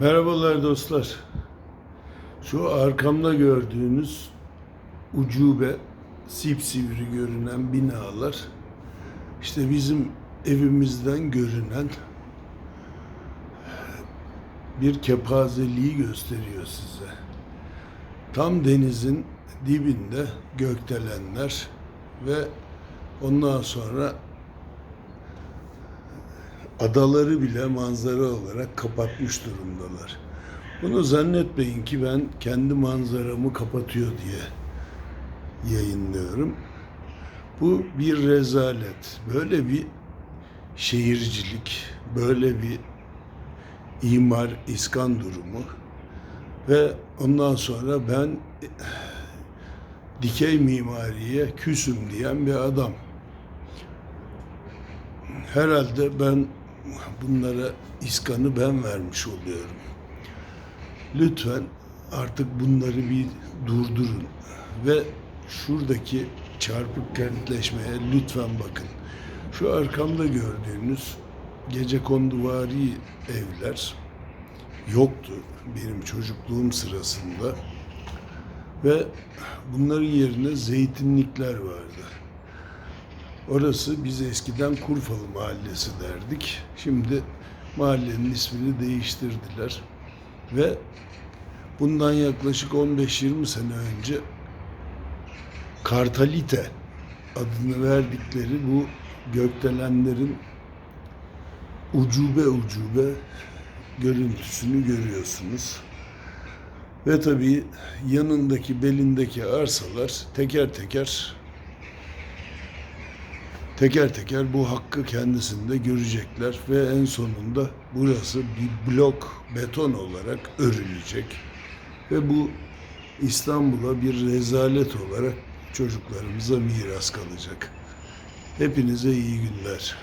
Merhabalar dostlar. Şu arkamda gördüğünüz ucube sipsivri görünen binalar işte bizim evimizden görünen bir kepazeliği gösteriyor size. Tam denizin dibinde gökdelenler ve ondan sonra adaları bile manzara olarak kapatmış durumdalar. Bunu zannetmeyin ki ben kendi manzaramı kapatıyor diye yayınlıyorum. Bu bir rezalet. Böyle bir şehircilik, böyle bir imar iskan durumu ve ondan sonra ben dikey mimariye küsüm diyen bir adam. Herhalde ben bunlara iskanı ben vermiş oluyorum. Lütfen artık bunları bir durdurun ve şuradaki çarpık kentleşmeye lütfen bakın. Şu arkamda gördüğünüz gece konduvari evler yoktu benim çocukluğum sırasında ve bunların yerine zeytinlikler vardı. Orası biz eskiden Kurfalı Mahallesi derdik. Şimdi mahallenin ismini değiştirdiler. Ve bundan yaklaşık 15-20 sene önce Kartalite adını verdikleri bu gökdelenlerin ucube ucube görüntüsünü görüyorsunuz. Ve tabii yanındaki belindeki arsalar teker teker teker teker bu hakkı kendisinde görecekler ve en sonunda burası bir blok beton olarak örülecek ve bu İstanbul'a bir rezalet olarak çocuklarımıza miras kalacak. Hepinize iyi günler.